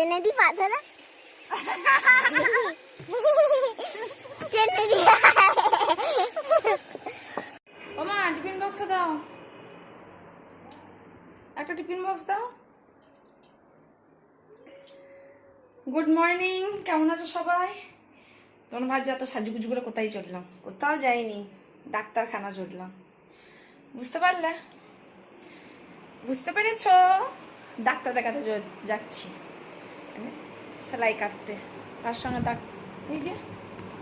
টেনে দি পাথর টেনে দি টিফিন বক্সটা দাও। একটা টিফিন বক্স দাও। গুড মর্নিং কেমন আছো সবাই? তোমার ভাই যত সাজুগুজু করে কোথায় চললাম কোথাও যাইনি, ডাক্তারখানা চললাম বুঝতে পারলে? বুঝতে পেরেছ? ডাক্তার দেখাতে যাচ্ছি। সেলাই কাটতে। তার সঙ্গে ডাক এই যে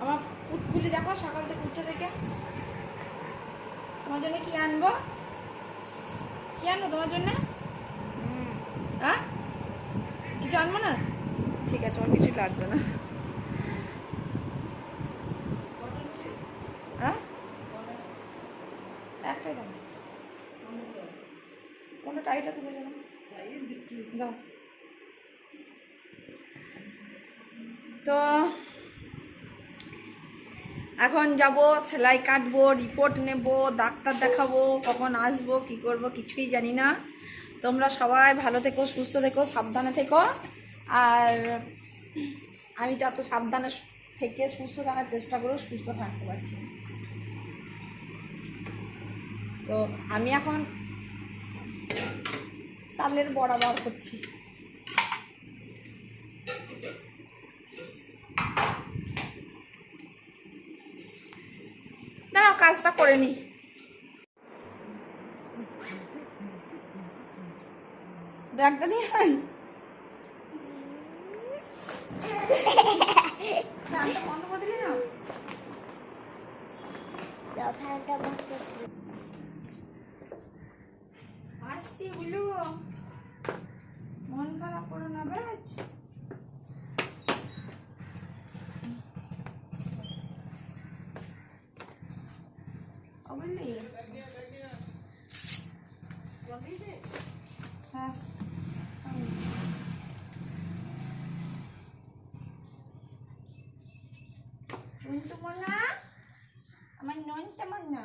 আমার পুটগুলি দেখো, সকাল থেকে উঠে থেকে। তোমার জন্য কি আনব? কি আনব তোমার জন্য? কিছু আনব না? ঠিক আছে আমার কিছু লাগবে না। একটাই দাও কোনটা টাইট আছে সেটা? দাও। তো এখন যাব, সেলাই কাটবো রিপোর্ট নেব, ডাক্তার দেখাবো, কখন আসব, কি করব, কিছুই জানি না। তোমরা সবাই ভালো থেকো, সুস্থ থেকো, সাবধানে থেকো। আর আমি তো এত সাবধানে থেকে সুস্থ থাকার চেষ্টা করেও সুস্থ থাকতে পারছি তো আমি এখন তালের বড়া বার করছি কাজটা করে নি। ব্যাগটা নিয়ে আয় ফ্যানটা বন্ধ করে দিলি না ফ্যানটা বন্ধ করে আসছি বুলু মন খারাপ করো না বেশ ও বুঝলি হ্যাঁ চুনটু মনা আমার ননটা মনা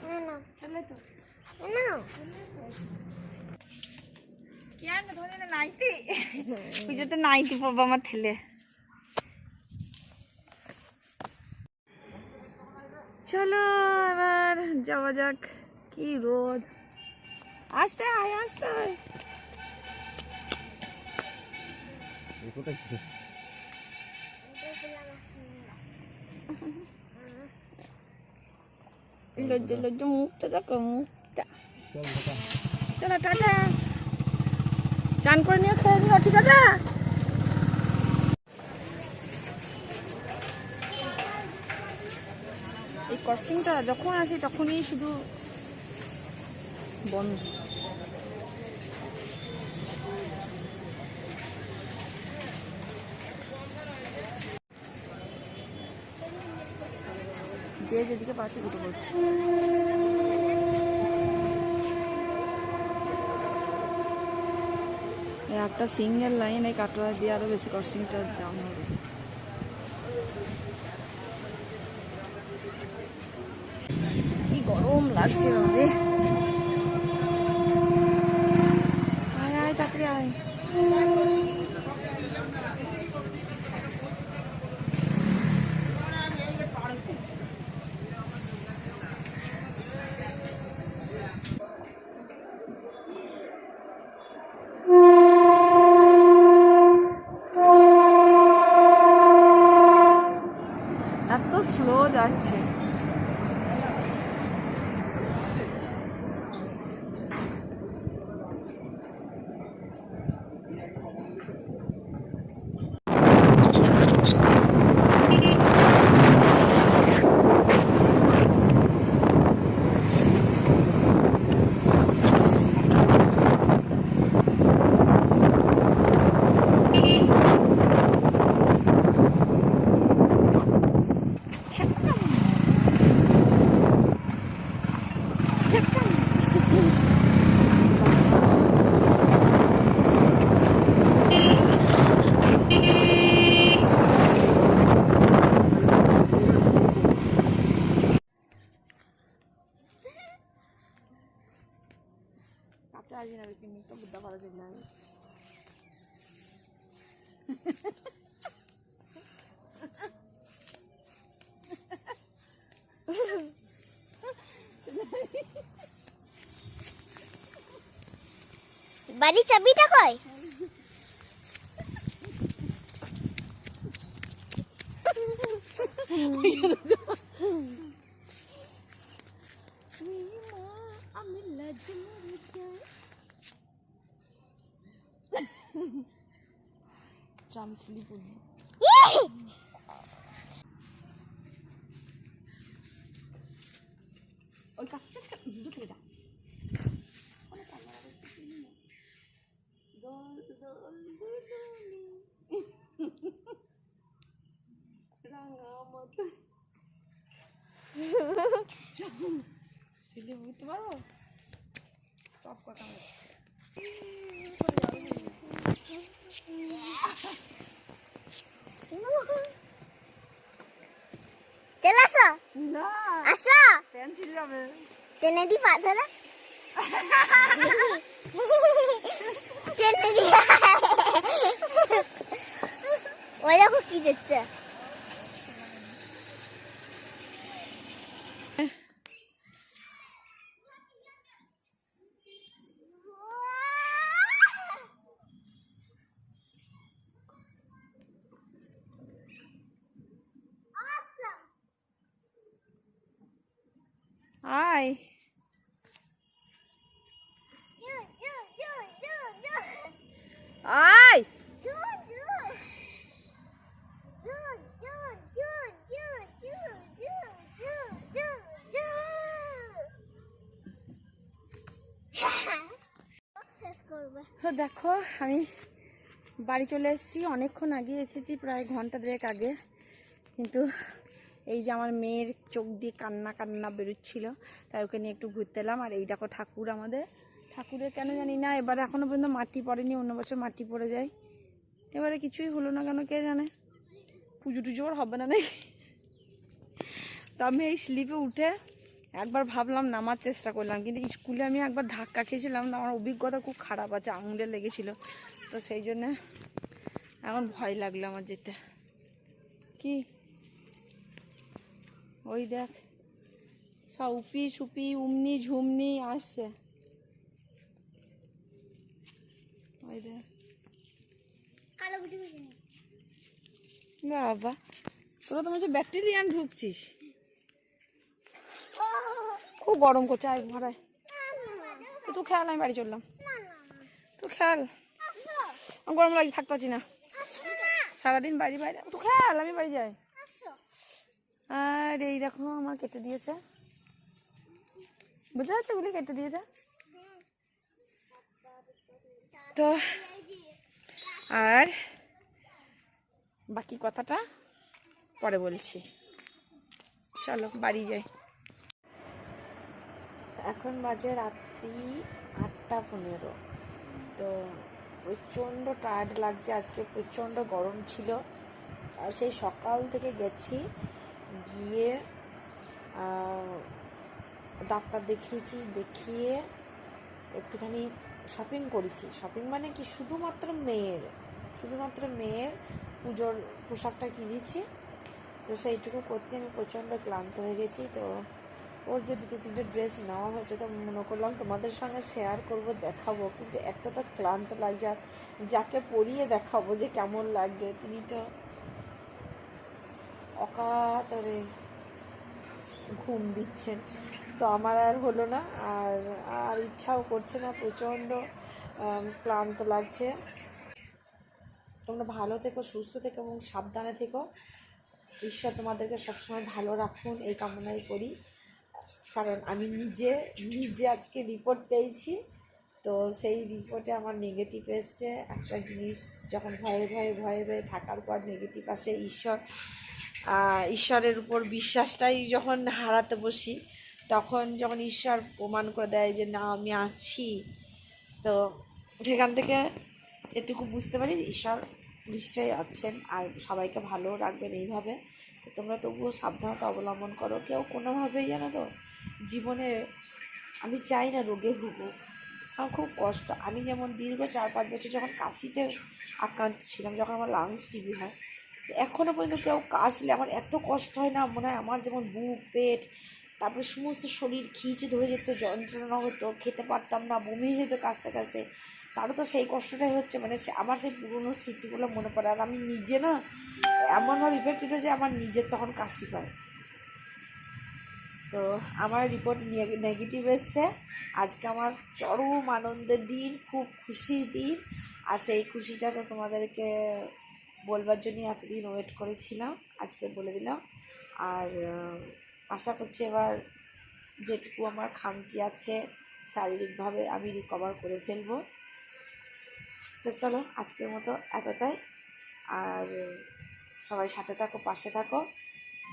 না না চলে তো না কেন ধরে না নাইটি পুজোতে নাইটি পাবো আমার ছেলে চলো এবার যাওয়া যাক কি রোদ আসতে আয় আসতে আয়। লজ্জ লজ্জ মুখটা দেখো মুখটা। চলো টাটা। চান করে নিয়ে খেয়ে নিও ঠিক আছে? এই ক্রসিংটা যখন আসি তখনই শুধু বন্ধ। যে যেদিকে পাচ্ছে দুটো এই একটা সিঙ্গেল লাইন এই কাটোয়া দিয়ে আরও বেশি ক্রসিংটা জাম হবে। কি গরম লাগছে রে আয় আয়, তাড়াতাড়ি আয় এত স্লো যাচ্ছে চার্জ না বেশি মুখ তো বুদ্ধা ভালো চলে না বাড়ির চাবিটা কই আমি লাজ মরে যাই চামচলি পড়ি ওই কাচ্চা দুটো থেকে যা বুঝতে পারো টপ কথা চলে আসো না আসো প্যান ছিঁড়ে যাবে টেনে দি পা ধরো টেনে দি? ওই দেখো কি দিচ্ছে। তো দেখো, আমি বাড়ি চলে এসেছি। অনেকক্ষণ আগে এসেছি, প্রায় ঘণ্টা দেড়েক আগে। কিন্তু এই যে আমার মেয়ের চোখ দিয়ে কান্না কান্না বেরোচ্ছিল, তাই ওকে নিয়ে একটু ঘুরতে এলাম। আর এই দেখো ঠাকুর আমাদের। ঠাকুরের কেন জানি না, এবারে এখনও পর্যন্ত মাটি পড়েনি, অন্য বছর মাটি পড়ে যায়। এবারে কিছুই হলো না কেন, কে জানে? পুজো টুজো আর হবে না নাকি? তো আমি এই স্লিপে উঠে একবার ভাবলাম নামার চেষ্টা করলাম কিন্তু স্কুলে আমি একবার ধাক্কা খেয়েছিলাম আমার অভিজ্ঞতা খুব খারাপ আছে আঙুলে লেগেছিল। তো সেই জন্যে এখন ভয় লাগল আমার যেতে। কি? ওই দেখ সব উপি সুপি উমনি ঝুমনি আসছে। ওই দেখ। বাবা তোরা তো মনে ব্যাকটেরিয়ান ঢুকছিস। খুব গরম করছে, আয় ভরায় তো খেয়াল, আমি বাড়ি চললাম। তুই খেয়াল। আমি গরম লাগে থাকতে পারছি না। সারাদিন বাড়ি বাইরে তো খেয়াল, আমি বাড়ি যাই। আর, এই দেখো, আমার কেটে দিয়েছে। বুঝতে পারছ গুলি কেটে দিয়েছে? তো, আর বাকি কথাটা পরে বলছি। চলো, বাড়ি যাই। এখন বাজে রাত্রি আটটা পনেরো। তো প্রচণ্ড টায়ার্ড লাগছে, আজকে প্রচণ্ড গরম ছিল। আর সেই সকাল থেকে গেছি, গিয়ে ডাক্তার দেখিয়েছি, দেখিয়ে একটুখানি শপিং করেছি। শপিং মানে কি? শুধুমাত্র মেয়ের শুধুমাত্র মেয়ের পুজোর পোশাকটা কিনেছি। তো সেইটুকু করতে আমি প্রচণ্ড ক্লান্ত হয়ে গেছি। তো ওর যে দুটো তিনটে ড্রেস নেওয়া হয়েছে, তো মনে করলাম তোমাদের সঙ্গে শেয়ার করব, দেখাবো। কিন্তু এতটা ক্লান্ত লাগছে আর যাকে পরিয়ে দেখাবো যে কেমন লাগছে, তিনি তো অকাতরে ঘুম দিচ্ছেন। তো আমার আর হলো না, আর আর ইচ্ছাও করছে না, প্রচণ্ড ক্লান্ত লাগছে। তোমরা ভালো থেকো, সুস্থ থেকো এবং সাবধানে থেকো। ঈশ্বর তোমাদেরকে সবসময় ভালো রাখুন, এই কামনাই করি। কারণ আমি নিজে নিজে আজকে রিপোর্ট পেয়েছি। তো সেই রিপোর্টে আমার নেগেটিভ এসছে। একটা জিনিস যখন ভয়ে ভয়ে ভয়ে ভয়ে থাকার পর নেগেটিভ আসে ঈশ্বর। ঈশ্বরের উপর বিশ্বাসটাই যখন হারাতে বসি, তখন যখন ঈশ্বর প্রমাণ করে দেয় যে না, আমি আছি। তো সেখান থেকে এটুকু বুঝতে পারি, ঈশ্বর নিশ্চয়ই আছেন আর সবাইকে ভালো রাখবেন এইভাবে। তো তোমরা তবুও সাবধানতা অবলম্বন করো। কেউ কোনোভাবেই জানো তো জীবনে আমি চাই না রোগে ভুগুক। আমার খুব কষ্ট। আমি যেমন দীর্ঘ চার পাঁচ বছর যখন কাশিতে আক্রান্ত ছিলাম, যখন আমার লাংস টিবি হয় এখনও পর্যন্ত কেউ কাশলে আমার এত কষ্ট হয় না, মনে হয় আমার যেমন বুক, পেট, তারপরে সমস্ত শরীর খিচে ধরে যেত, যন্ত্রণা হতো, খেতে পারতাম না, বমি হয়ে যেত কাশতে কাশতে। তারও তো সেই কষ্টটাই হচ্ছে মানে আমার সেই পুরনো স্মৃতিগুলো মনে পড়ে। আর আমি নিজে না, এমনভাবে ইফেক্টেড হয়ে যে আমার নিজের তখন কাশি পায় তো আমার রিপোর্ট নেগেটিভ এসছে। আজকে আমার চরম আনন্দের দিন, খুব খুশির দিন। আর সেই খুশিটা তো তোমাদেরকে বলবার জন্য এতদিন ওয়েট করেছিলাম, আজকে বলে দিলাম। আর আশা করছি এবার যেটুকু আমার খামতি আছে, শারীরিকভাবে আমি রিকভার করে ফেলব। তো চলো, আজকের মতো এতটাই। আর সবাই সাথে থাকো, পাশে থাকো।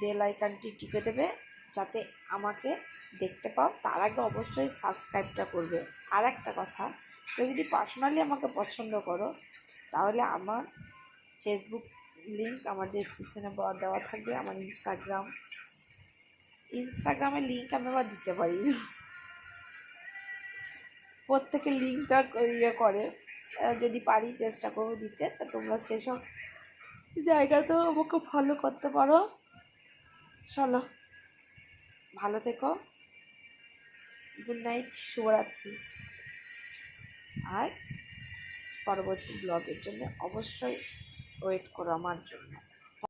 বেল আইকনটি টিপে দেবে। যাতে আমাকে দেখতে পাও, তার আগে অবশ্যই সাবস্ক্রাইবটা করবে। আর একটা কথা, কেউ যদি পার্সোনালি আমাকে পছন্দ করো, তাহলে আমার ফেসবুক লিঙ্ক আমার ডিসক্রিপশানে দেওয়া থাকবে, আমার ইনস্টাগ্রাম ইনস্টাগ্রামের লিঙ্ক আমি আবার দিতে পারি। প্রত্যেকে লিঙ্কটা ইয়ে করে যদি পারি চেষ্টা করব দিতে, তা তোমরা সেসব জায়গাতেও আমাকে ফলো করতে পারো। চলো। ভালো থেকো। গুড নাইট শুভরাত্রি। আর পরবর্তী ব্লগের জন্য অবশ্যই ওয়েট করো আমার জন্য।